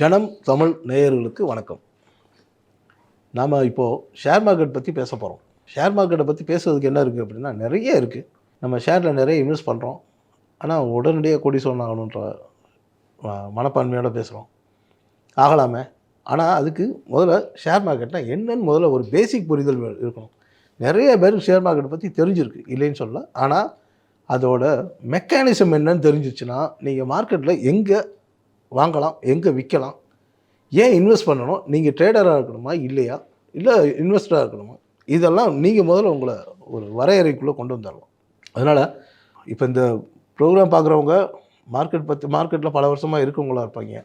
ஜனம் தமிழ் நேயர்களுக்கு வணக்கம். நாம் இப்போது ஷேர் மார்க்கெட் பற்றி பேச போகிறோம் ஷேர் மார்க்கெட்டை பற்றி பேசுறதுக்கு என்ன இருக்குது அப்படின்னா நிறைய இருக்குது நம்ம ஷேரில் நிறைய இன்வெஸ்ட் பண்ணுறோம் ஆனால் உடனடியாக கொடி ஆகணுன்ற மனப்பான்மையோடு மனப்பான்மையோட பேசுகிறோம் ஆகலாமே. ஆனால் அதுக்கு முதல்ல ஷேர் மார்க்கெட்னா என்னன்னு முதல்ல ஒரு பேசிக் புரிதல் இருக்கணும். நிறைய பேர் ஷேர் மார்க்கெட்டை பற்றி தெரிஞ்சிருக்கு இல்லைன்னு சொல்ல ஆனால் அதோட மெக்கானிசம் என்னன்னு தெரிஞ்சிச்சுன்னா நீங்கள் மார்க்கெட்டில் எங்கே வாங்கலாம் எங்கே விற்கலாம் ஏன் இன்வெஸ்ட் பண்ணணும் நீங்கள் ட்ரேடராக இருக்கணுமா இல்லையா இல்லை இன்வெஸ்டராக இருக்கணுமா இதெல்லாம் நீங்கள் முதல்ல உங்களை ஒரு வரையறைக்குள்ளே கொண்டு வந்துடலாம் அதனால் இப்போ இந்த ப்ரோக்ராம் பார்க்குறவங்க மார்க்கெட் பற்றி மார்க்கெட்டில் பல வருஷமாக இருக்கவங்களா இருப்பாங்க.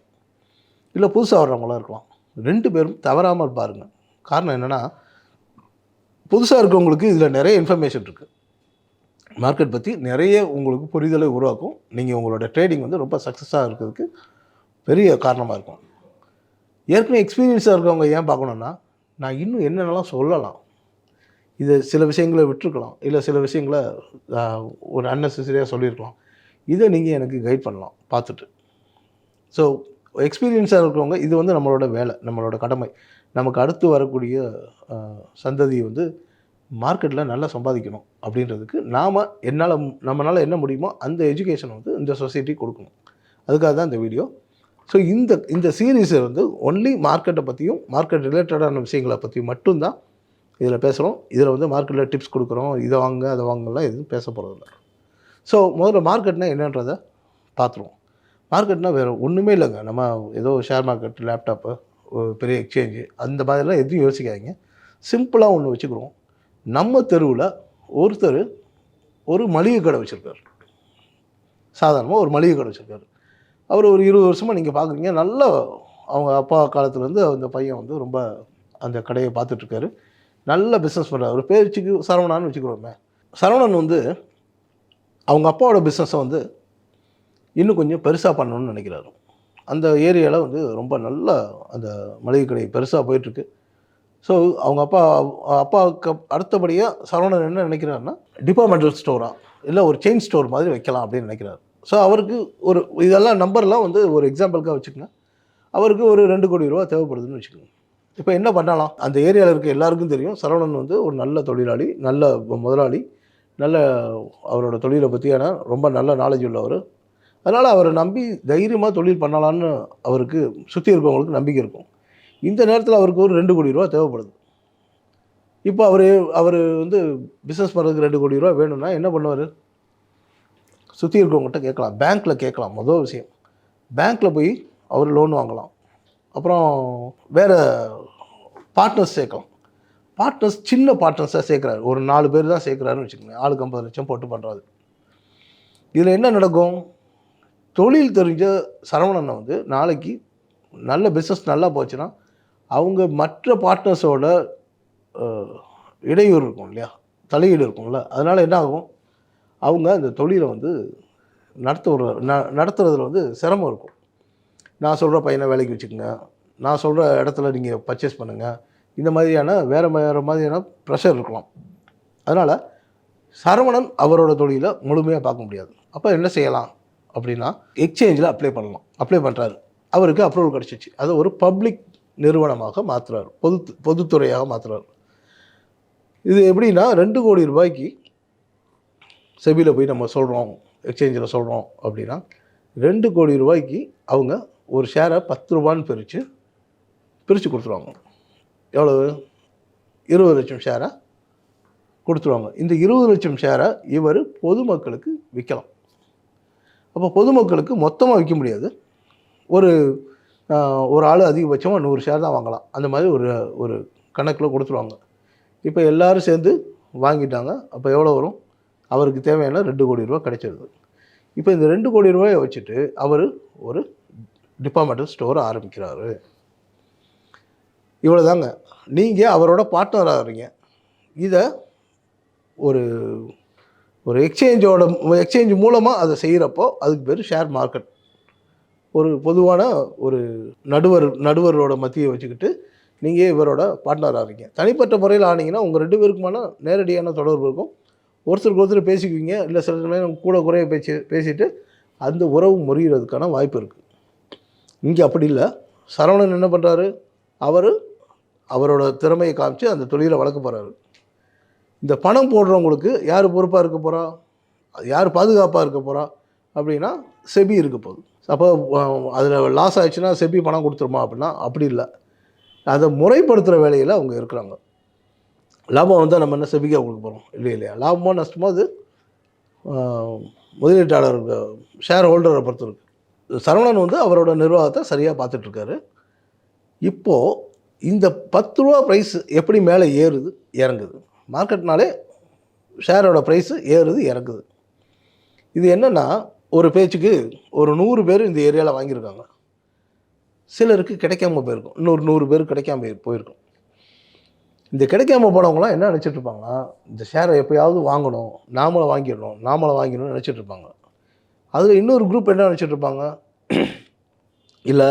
இல்லை புதுசாக வர்றவங்களாக இருக்கலாம். ரெண்டு பேரும் தவறாமல் பாருங்கள் காரணம் என்னென்னா புதுசாக இருக்கவங்களுக்கு இதில் நிறைய இன்ஃபர்மேஷன் இருக்குது மார்க்கெட் பற்றி நிறைய உங்களுக்கு புரிதலை உருவாக்கும். நீங்கள் உங்களோட ட்ரேடிங் வந்து ரொம்ப சக்ஸஸாக இருக்கிறதுக்கு பெரிய காரணமாக இருக்கும். ஏற்கனவே எக்ஸ்பீரியன்ஸாக இருக்கவங்க ஏன் பார்க்கணுன்னா நான் இன்னும் என்னென்னலாம் சொல்லலாம். இது சில விஷயங்களை விட்டுருக்கலாம். இல்லை சில விஷயங்களை ஒரு அன்னெசரியாக சொல்லியிருக்கலாம் இதை நீங்கள் எனக்கு கைட் பண்ணலாம் பார்த்துட்டு. ஸோ எக்ஸ்பீரியன்ஸாக இருக்கிறவங்க இது வந்து நம்மளோட வேலை நம்மளோட கடமை. நமக்கு அடுத்து வரக்கூடிய சந்ததியை சந்ததி வந்து மார்க்கெட்டில் நல்லா சம்பாதிக்கணும் அப்படின்றதுக்கு நாம் என்னால் நம்மளால் என்ன முடியுமோ அந்த எஜுகேஷன் வந்து இந்த சொசைட்டி கொடுக்கணும். அதுக்காக தான் இந்த வீடியோ ஸோ இந்த இந்த சீரீஸ் வந்து ஒன்லி மார்க்கெட்டை பற்றியும் மார்க்கெட் ரிலேட்டடான விஷயங்களை பற்றியும் மட்டும்தான் இதில் பேசுகிறோம். இதில் வந்து மார்க்கெட்டில் டிப்ஸ் கொடுக்குறோம். இதை வாங்க அதை வாங்கலாம் எதுவும் பேச போகிறதில்ல. ஸோ முதல்ல மார்க்கெட்னா என்னன்றதை பார்த்துருவோம். மார்க்கெட்னா வேறு ஒன்றுமே இல்லைங்க. நம்ம ஏதோ ஷேர் மார்க்கெட் லேப்டாப்பு ஒரு பெரிய எக்ஸ்சேஞ்சு அந்த மாதிரிலாம் எதுவும் யோசிக்காதீங்க. சிம்பிளாக ஒன்று வச்சுக்கிறோம் நம்ம தெருவில் ஒருத்தர் ஒரு மளிகை கடை வச்சுருக்காரு. சாதாரணமாக ஒரு மளிகை கடை வச்சுருக்காரு. அவர் ஒரு இருபது வருஷமாக நீங்கள் பார்க்குறீங்க நல்ல அவங்க அப்பா காலத்துலேருந்து அந்த பையன் வந்து ரொம்ப அந்த கடையை பார்த்துட்ருக்காரு. நல்ல பிஸ்னஸ் பண்ணுறாரு ஒரு பேச்சுக்கு சரவணான்னு வச்சுக்கிறோமே. சரவணன் வந்து அவங்க அப்பாவோட பிஸ்னஸை வந்து இன்னும் கொஞ்சம் பெருசாக பண்ணணும்னு நினைக்கிறாரு. அந்த ஏரியாவில் வந்து ரொம்ப நல்ல அந்த மளிகை கடை பெருசாக போயிட்டுருக்கு ஸோ அவங்க அப்பா அப்பாவுக்கு அடுத்தபடியாக சரவணன் என்ன நினைக்கிறாருன்னா டிபார்ட்மெண்டல் ஸ்டோராக இல்லை ஒரு செயின் ஸ்டோர் மாதிரி வைக்கலாம் அப்படின்னு நினைக்கிறாரு. ஸோ அவருக்கு ஒரு இதெல்லாம் நம்பர்லாம் வந்து ஒரு எக்ஸாம்பிளுக்காக வச்சுக்கோங்க. அவருக்கு ஒரு ரெண்டு கோடி ரூபா தேவைப்படுதுன்னு வச்சுக்கோங்க. இப்போ என்ன பண்ணலாம்? அந்த ஏரியாவில் இருக்க எல்லாருக்கும் தெரியும். சரவணன் வந்து ஒரு நல்ல தொழிலாளி நல்ல முதலாளி நல்ல அவரோட தொழிலை பற்றியான ரொம்ப நல்ல நாலேஜ் உள்ளவர். அதனால் அவரை நம்பி தைரியமாக தொழில் பண்ணலான்னு அவருக்கு சுற்றி இருக்கவங்களுக்கு நம்பிக்கை இருக்கும். இந்த நேரத்தில் அவருக்கு ஒரு ரெண்டு கோடி ரூபா தேவைப்படுது. இப்போ அவர் அவர் வந்து பிஸ்னஸ் பண்ணுறதுக்கு ரெண்டு கோடி ரூபா வேணும்னா என்ன பண்ணுவார்? சுற்றி இருக்கிறவங்ககிட்ட கேட்கலாம். பேங்க்கில் கேட்கலாம். மொதல் விஷயம். பேங்க்கில் போய் அவர் லோன் வாங்கலாம். அப்புறம் வேறு பார்ட்னர்ஸ் சேர்க்கலாம். பார்ட்னர்ஸ் சின்ன பார்ட்னர்ஸாக சேர்க்குறாரு. ஒரு நாலு பேர் தான் சேர்க்குறாருன்னு வச்சுக்கோங்க ஆளுக்கு ஐம்பது லட்சம் போட்டு பண்ணுறாரு இதில் என்ன நடக்கும்? தொழில் தெரிஞ்ச சரவணனை வந்து நாளைக்கு நல்ல பிஸ்னஸ் நல்லா போச்சுன்னா அவங்க மற்ற பார்ட்னர்ஸோட இடையூறு இருக்கும் இல்லையா? தலையீடு இருக்கும்ல. அதனால் என்ன ஆகும்? அவங்க அந்த தொழிலை வந்து நடத்துற ந நடத்துறதுல வந்து சிரமம் இருக்கும். நான் சொல்கிற பையனை வேலைக்கு வச்சுக்கோங்க. நான் சொல்கிற இடத்துல நீங்கள் பர்ச்சேஸ் பண்ணுங்கள் இந்த மாதிரியான வேறு வேறு மாதிரியான ப்ரெஷர் இருக்கலாம். அதனால் சரவணன் அவரோட தொழிலை முழுமையாக பார்க்க முடியாது. அப்போ என்ன செய்யலாம் அப்படின்னா எக்ஸ்சேஞ்சில் அப்ளை பண்ணலாம். அப்ளை பண்ணுறாரு அவருக்கு அப்ரூவல் கிடச்சிச்சு. அதை ஒரு பப்ளிக் நிறுவனமாக மாற்றுறாரு பொது பொதுத்துறையாக மாற்றுறாரு இது எப்படின்னா ரெண்டு கோடி ரூபாய்க்கு செபியில் போய் நம்ம சொல்கிறோம் எக்ஸ்சேஞ்சில் சொல்கிறோம் அப்படின்னா ரெண்டு கோடி ரூபாய்க்கு அவங்க ஒரு ஷேரை பத்து ரூபான்னு பிரித்து பிரித்து கொடுத்துருவாங்க. எவ்வளவு? இருபது லட்சம் ஷேரை கொடுத்துருவாங்க. இந்த இருபது லட்சம் ஷேரை இவர் பொதுமக்களுக்கு விற்கலாம் அப்போ பொதுமக்களுக்கு மொத்தமாக விற்க முடியாது. ஒரு ஒரு ஆள் அதிகபட்சமாக நூறு ஷேர் தான் வாங்கலாம். அந்த மாதிரி ஒரு ஒரு கணக்கில் கொடுத்துருவாங்க. இப்போ எல்லோரும் சேர்ந்து வாங்கிட்டாங்க. அப்போ எவ்வளோ வரும்? அவருக்கு தேவையான ரெண்டு கோடி ரூபா கிடைச்சிருது. இப்போ இந்த ரெண்டு கோடி ரூபாயை வச்சுட்டு அவர் ஒரு டிபார்ட்மெண்டல் ஸ்டோர் ஆரம்பிக்கிறாரு. இவ்வளோதாங்க நீங்கள் அவரோட பார்ட்னர் ஆகிறீங்க இதை ஒரு ஒரு எக்ஸ்சேஞ்சோட எக்ஸ்சேஞ்ச் மூலமாக அதை செய்கிறப்போ அதுக்கு பேர் ஷேர் மார்க்கெட் ஒரு பொதுவான ஒரு நடுவர் நடுவரோட மத்தியை வச்சுக்கிட்டு நீங்கள் இவரோட பார்ட்னர் ஆகிறீங்க தனிப்பட்ட முறையில் ஆனீங்கன்னா உங்கள் ரெண்டு பேருக்குமான நேரடியான தொடர்பு இருக்கும். ஒருத்தருக்கு ஒருத்தர் பேசிக்குவீங்க இல்லை சில நேரம் கூட குறைய பேசி பேசிட்டு அந்த உறவு முறிகிறதுக்கான வாய்ப்பு இருக்குது இங்கே அப்படி இல்லை. சரவணன் என்ன பண்ணுறாரு அவர் அவரோட திறமையை காமிச்சு அந்த தொழிலை வளர்க்க போகிறாரு இந்த பணம் போடுறவங்களுக்கு யார் பொறுப்பாக இருக்க போகிறா யார் பாதுகாப்பாக இருக்க போகிறா அப்படின்னா செபி இருக்க போகுது. அப்போ அதில் லாஸ் ஆயிடுச்சுன்னா செபி பணம் கொடுத்துருமா அப்படின்னா அப்படி இல்லை. அதை முறைப்படுத்துகிற வேலையில் அவங்க இருக்கிறாங்க. லாபம் வந்தால் நம்ம என்ன செபிக்காக கொடுக்க போகிறோம் இல்லை இல்லையா? லாபமோ நஷ்டமோ அது முதலீட்டாளர் ஷேர் ஹோல்டரை பொறுத்து இருக்குது சரவணன் வந்து அவரோட நிர்வாகத்தை சரியாக பார்த்துட்ருக்காரு இப்போது இந்த பத்து ரூபா ப்ரைஸ் எப்படி மேலே ஏறுது? இறங்குது. மார்க்கெட்னாலே ஷேரோட ப்ரைஸு ஏறுது இறங்குது. இது என்னென்னா ஒரு பேச்சுக்கு ஒரு நூறு பேர் இந்த ஏரியாவில் வாங்கியிருக்காங்க. சிலருக்கு கிடைக்காம போயிருக்கும். இன்னொரு நூறு பேர் கிடைக்காம போயிருக்கும். இந்த கிடைக்காம போனவங்களாம் என்ன நினச்சிட்டு இருப்பாங்கன்னா இந்த ஷேரை எப்போயாவது வாங்கணும் நாமளை வாங்கிடணும் நாமளை வாங்கிடணும்னு நினச்சிட்டு இருப்பாங்க. அதில் இன்னொரு குரூப் என்ன நினச்சிட்டு இருப்பாங்க? இல்லை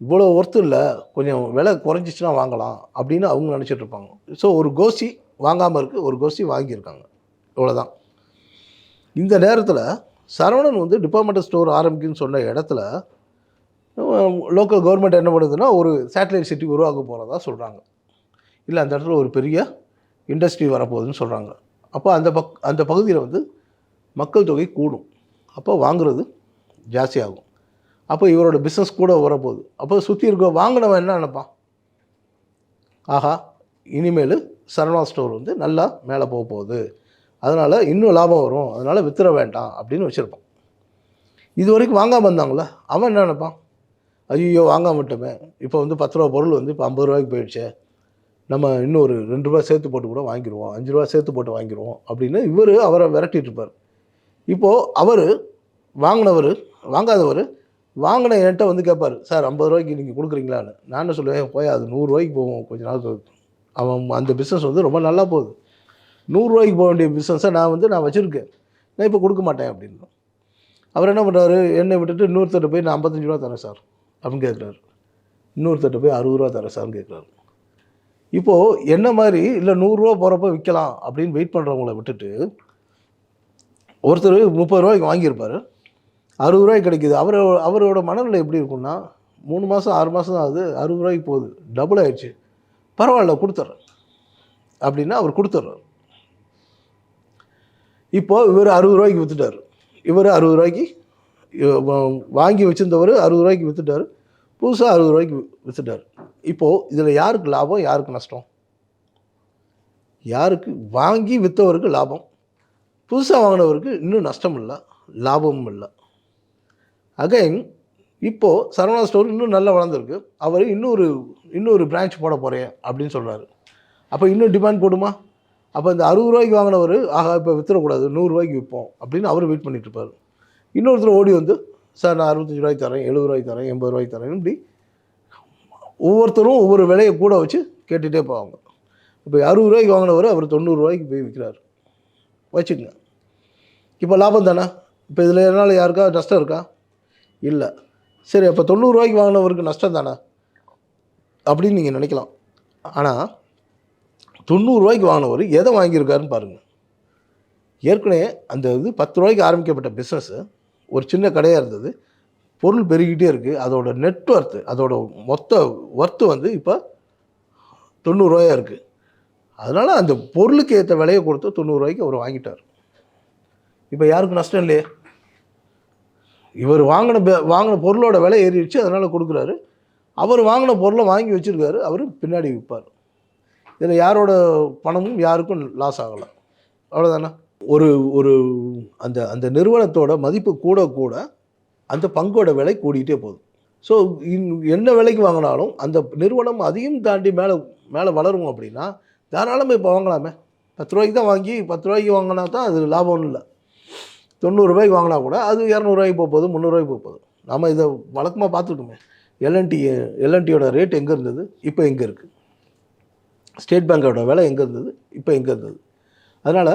இவ்வளோ ஒர்த்து இல்லை கொஞ்சம் விலை குறைஞ்சிச்சுன்னா வாங்கலாம் அப்படின்னு அவங்க நினச்சிட்டு இருப்பாங்க. ஸோ ஒரு கோஷ்டி வாங்காமல் இருக்குது ஒரு கோஷ்டி வாங்கியிருக்காங்க. இவ்வளோதான் இந்த நேரத்தில் சரவணன் வந்து டிபார்ட்மெண்டல் ஸ்டோர் ஆரம்பிக்குன்னு சொன்ன இடத்துல லோக்கல் கவர்மெண்ட் என்ன பண்ணுதுன்னா ஒரு சேட்டலைட் சிட்டி உருவாக்க போகிறதா சொல்கிறாங்க இல்லை அந்த இடத்துல ஒரு பெரிய இண்டஸ்ட்ரி வரப்போகுதுன்னு சொல்கிறாங்க அப்போ அந்த பக் அந்த பகுதியில் வந்து மக்கள் தொகை கூடும். அப்போ வாங்குறது ஜாஸ்தியாகும். அப்போ இவரோட பிஸ்னஸ் கூட வரப்போகுது. அப்போ சுற்றி இருக்க வாங்கினவன் என்ன நினைப்பான் ஆஹா இனிமேல் சரவணா ஸ்டோர் வந்து நல்லா மேலே போக போகுது. அதனால் இன்னும் லாபம் வரும். அதனால் வித்துற வேண்டாம் அப்படின்னு வச்சுருப்பான். இது வரைக்கும் வாங்காமல் வந்தாங்களே அவன் என்ன நினைப்பான்? ஐயோ வாங்காம விட்டோமே. இப்போ வந்து பத்து ரூபா பொருள் வந்து இப்போ ஐம்பது ரூபாய்க்கு போயிடுச்சே. நம்ம இன்னும் ஒரு ரெண்டு ரூபா சேர்த்து போட்டு கூட வாங்கிடுவோம் அஞ்சு ரூபா சேர்த்து போட்டு வாங்கிடுவோம் அப்படின்னு இவர் அவரை விரட்டிட்டு இருப்பார். இப்போது அவர் வாங்கினவர் வாங்காதவர் வாங்கின என்கிட்ட வந்து கேட்பார் சார் ஐம்பது ரூபாய்க்கு நீங்கள் கொடுக்குறீங்களான்னு. நான் என்ன சொல்லுவேன் போய் அது நூறுரூவாய்க்கு போவோம் கொஞ்ச நாள் அவன் அந்த பிஸ்னஸ் வந்து ரொம்ப நல்லா போகுது. நூறுரூவாய்க்கு போக வேண்டிய பிஸ்னஸை நான் வந்து நான் வச்சுருக்கேன். நான் இப்போ கொடுக்க மாட்டேன் அப்படின்னு. அவர் என்ன பண்ணுறாரு என்னை விட்டுட்டு இன்னொருத்தட்ட போய் நான் ஐம்பத்தஞ்சு ரூபா தரேன் சார் அப்படின்னு கேட்குறாரு இன்னொருத்தட்ட போய் அறுபது ரூபா தரேன் சார்னு கேட்குறாரு இப்போது என்ன மாதிரி இல்லை நூறுரூவா போகிறப்ப விற்கலாம் அப்படின்னு வெயிட் பண்ணுறவங்கள விட்டுட்டு ஒருத்தர் முப்பது ரூபாய்க்கு வாங்கியிருப்பார். அறுபது ரூபாய்க்கு கிடைக்கிது. அவர் அவரோட மனநிலை எப்படி இருக்கும்னா மூணு மாதம் ஆறு மாதம் தான் ஆகுது அறுபது ரூபாய்க்கு போகுது. டபுள் ஆயிடுச்சு. பரவாயில்ல கொடுத்துட்றேன் அப்படின்னா அவர் கொடுத்துட்றாரு இப்போது இவர் அறுபது ரூபாய்க்கு விற்றுட்டார் இவர் அறுபது ரூபாய்க்கு வா- வாங்கி வச்சிருந்தவர் அறுபது ரூபாய்க்கு விற்றுட்டார் புதுசாக அறுபது ரூபாய்க்கு விற்றுட்டார் இப்போது இதில் யாருக்கு லாபம் யாருக்கு நஷ்டம்? யாருக்கு வாங்கி விற்றவருக்கு லாபம். புதுசாக வாங்கினவருக்கு இன்னும் நஷ்டம் இல்லை லாபமும் இல்லை. அகைன் இப்போது சரவணா ஸ்டோர் இன்னும் நல்லா வளர்ந்துருக்கு. அவர் இன்னொரு இன்னொரு பிரான்ச் போட போகிறேன் அப்படின்னு சொல்கிறாரு அப்போ இன்னும் டிமாண்ட் போடுமா? அப்போ இந்த அறுபது ரூபாய்க்கு வாங்கினவர் ஆகா இப்போ விற்றுறக்கூடாது நூறுரூவாய்க்கு விற்போம் அப்படின்னு அவர் வெயிட் பண்ணிட்டு இருப்பார். இன்னொருத்தர் ஓடி வந்து சார் நான் அறுபத்தஞ்சு ரூபாய்க்கு தரேன் எழுபது ரூபாய்க்கு தரேன் எண்பது ரூபாய்க்கு தரேன் இப்படி ஒவ்வொருத்தரும் ஒவ்வொரு விலையை கூட வச்சு கேட்டுகிட்டே போவாங்க. இப்போ அறுபது ரூபாய்க்கு வாங்கினவர் அவர் தொண்ணூறுரூவாய்க்கு போய் விற்கிறார். வச்சுக்கங்க. இப்போ லாபம் தானே? இப்போ இதில் என்னால் யாருக்கா? நஷ்டம் இருக்கா? இல்லை. சரி அப்போ தொண்ணூறுரூவாய்க்கு வாங்கினவருக்கு நஷ்டம் தானே? அப்படின்னு நீங்கள் நினைக்கலாம். ஆனால் தொண்ணூறுரூவாய்க்கு வாங்கினவர் எதை வாங்கியிருக்காருன்னு பாருங்கள். ஏற்கனவே அந்த இது பத்து ரூபாய்க்கு ஆரம்பிக்கப்பட்ட பிஸ்னஸ்ஸு ஒரு சின்ன கடையாக இருந்தது. பொருள் பெருகிட்டே இருக்குது அதோட நெட்ஒர்த்து அதோட மொத்த ஒர்த்து வந்து இப்போ தொண்ணூறுரூவாயா இருக்குது அதனால் அந்த பொருளுக்கு ஏற்ற விலையை கொடுத்து தொண்ணூறுரூவாய்க்கு அவர் வாங்கிட்டார். இப்போ யாருக்கும் நஷ்டம் இல்லையே? இவர் வாங்கின பெ- வாங்கின பொருளோட விலை ஏறிடுச்சு அதனால் கொடுக்குறாரு. அவர் வாங்கின பொருளை வாங்கி வச்சுருக்காரு அவர் பின்னாடி விற்பார். இதில் யாரோட பணமும் யாருக்கும் லாஸ் ஆகலை. அவ்வளோதானே ஒரு ஒரு அந்த அந்த நிறுவனத்தோட மதிப்பு கூட கூட அந்த பங்கோட விலை கூடிக்கிட்டே போகுது. ஸோ என்ன விலைக்கு வாங்கினாலும் அந்த நிறுவனம் அதையும் தாண்டி மேலே மேலே வளரும் அப்படின்னா தாராளமாக இப்போ வாங்கலாமே. பத்து ரூபாய்க்கு தான் வாங்கி பத்து ரூபாய்க்கு வாங்கினா தான் அது லாபம்னு இல்லை. தொண்ணூறுரூபாய்க்கு வாங்கினா கூட அது இரநூறுவாய்க்கு போக போகுது முந்நூறுரூவாய்க்கு போக போகுது. நம்ம இதை வழக்கமாக பார்த்துருக்கோமே எல்என்டி எல்என்டியோட ரேட் எங்கே இருந்தது? இப்போ எங்கே இருக்குது ஸ்டேட் பேங்கோட விலை எங்கே இருந்தது? இப்போ எங்கே இருந்தது? அதனால்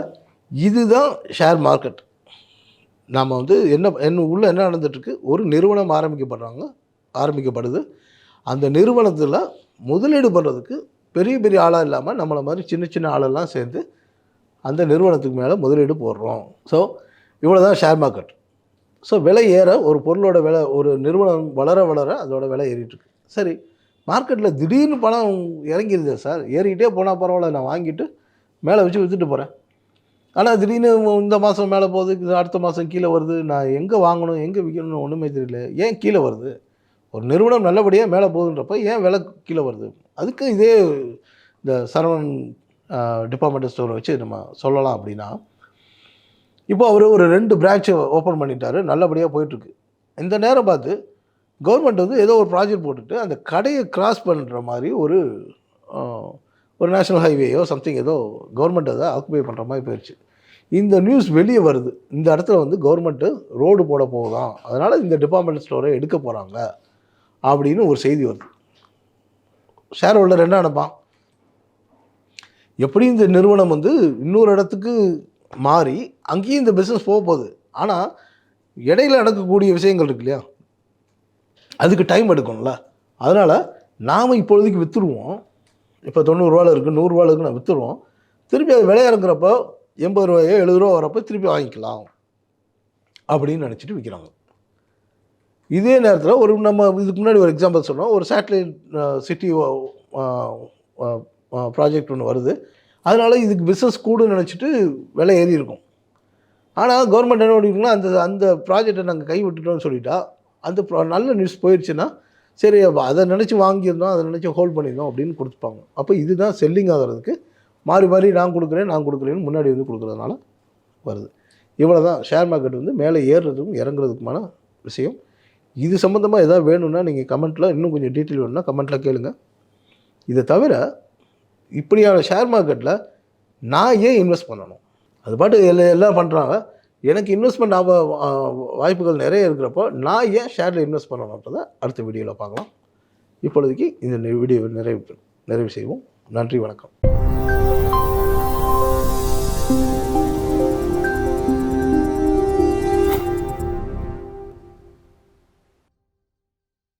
இதுதான் ஷேர் மார்க்கெட் நாம் வந்து என்ன என்ன உள்ள என்ன நடந்துட்டுருக்கு? ஒரு நிறுவனம் ஆரம்பிக்கப்படுறாங்க ஆரம்பிக்கப்படுது. அந்த நிறுவனத்தில் முதலீடு பண்ணுறதுக்கு பெரிய பெரிய ஆளாக இல்லாமல் நம்மளை மாதிரி சின்ன சின்ன ஆளெல்லாம் சேர்ந்து அந்த நிறுவனத்துக்கு மேலே முதலீடு போடுறோம். ஸோ இவ்வளோ தான் ஷேர் மார்க்கெட் ஸோ விலை ஏற ஒரு பொருளோட விலை ஒரு நிறுவனம் வளர வளர அதோட விலை ஏறிட்டுருக்கு. சரி மார்க்கெட்டில் திடீர்னு பணம் இறங்கிருது சார். ஏறிக்கிட்டே போனால் பரவாயில்ல நான் வாங்கிட்டு மேலே வச்சு விற்றுட்டு போகிறேன் ஆனால் திடீர்னு இந்த மாதம் மேலே போகுது அடுத்த மாதம் கீழே வருது நான் எங்கே வாங்கணும் எங்கே விற்கணும்னு ஒன்றுமே தெரியல. ஏன் கீழே வருது? ஒரு நிறுவனம் நல்லபடியாக மேலே போகுதுன்றப்ப ஏன் விலை கீழே வருது? அதுக்கு இதே இந்த சரவணன் டிபார்ட்மெண்டல் ஸ்டோரை வச்சு நம்ம சொல்லலாம் அப்படின்னா இப்போ அவர் ஒரு ரெண்டு பிரான்ச்சை ஓப்பன் பண்ணிட்டாரு நல்லபடியாக போயிட்டுருக்கு. இந்த நேரம் பார்த்து கவர்மெண்ட் வந்து ஏதோ ஒரு ப்ராஜெக்ட் போட்டுட்டு அந்த கடையை கிராஸ் பண்ணுற மாதிரி ஒரு ஒரு நேஷனல் ஹைவேயோ சம்திங் ஏதோ கவர்மெண்ட் அதை ஆக்குபை பண்ணுற மாதிரி போயிடுச்சு இந்த நியூஸ் வெளியே வருது. இந்த இடத்துல வந்து கவர்மெண்ட்டு ரோடு போட போகுதாம் அதனால் இந்த டிபார்ட்மெண்ட் ஸ்டோரை எடுக்க போகிறாங்க அப்படின்னு ஒரு செய்தி வருது. ஷேர் ஹோல்டர் என்ன நினைப்பான்? எப்படி இந்த நிறுவனம் வந்து இன்னொரு இடத்துக்கு மாறி அங்கேயும் இந்த பிஸ்னஸ் போக போகுது. ஆனால் இடையில நடக்கக்கூடிய விஷயங்கள் இருக்கு இல்லையா? அதுக்கு டைம் எடுக்கும்ல அதனால் நாம் இப்பொழுதுக்கு விற்றுருவோம் இப்போ தொண்ணூறுரூவாவில் இருக்குது நூறுரூவாவில் இருக்குது நான் விற்றுருவோம் திருப்பி அது விலை இறங்குறப்போ எண்பது ரூபாயோ எழுபது ரூபா வரப்போ திருப்பி வாங்கிக்கலாம் அப்படின்னு நினச்சிட்டு விற்கிறாங்க இதே நேரத்தில் ஒரு நம்ம இதுக்கு முன்னாடி ஒரு எக்ஸாம்பிள் சொன்னோம். ஒரு சேட்டலைட் சிட்டி ப்ராஜெக்ட் ஒன்று வருது. அதனால் இதுக்கு பிஸ்னஸ் கூடுன்னு நினச்சிட்டு விலை ஏறி இருக்கும். ஆனால் கவர்மெண்ட் என்ன பண்ணிருக்குன்னா அந்த அந்த ப்ராஜெக்டை நாங்கள் கை விட்டுட்டோம்னு சொல்லிட்டா அந்த pro- நல்ல நியூஸ் போயிடுச்சுன்னா சரி அதை நினச்சி வாங்கியிருந்தோம் அதை நினச்சி ஹோல்ட் பண்ணியிருந்தோம் அப்படின்னு கொடுத்துப்பாங்க. அப்போ இதுதான் செல்லிங் ஆகிறதுக்கு மாறி மாறி நான் கொடுக்குறேன் நான் கொடுக்குறேன்னு முன்னாடி வந்து கொடுக்குறதுனால வருது. இவ்வளோ தான் ஷேர் மார்க்கெட் வந்து மேலே ஏறுறதுக்கும் இறங்குறதுக்குமான விஷயம். இது சம்மந்தமாக எதாவது வேணும்னா நீங்கள் கமெண்ட்டில் இன்னும் கொஞ்சம் டீட்டெயில் வேணும்னா கமெண்ட்டில் கேளுங்க. இதை தவிர இப்படியான ஷேர் மார்க்கெட்டில் நான் ஏன் இன்வெஸ்ட் பண்ணணும்? அது பாட்டு எல்லாம் எல்லாம் பண்ணுறாங்க எனக்கு இன்வெஸ்ட்மெண்ட் ஆக வாய்ப்புகள் நிறைய இருக்கிறப்போ நான் ஏன் ஷேரில் இன்வெஸ்ட் பண்ணணுன்றதை அடுத்த வீடியோவில் பார்க்கலாம். இப்பொழுதைக்கு இந்த வீடியோவை நிறைவு நிறைவு செய்வோம். நன்றி வணக்கம்.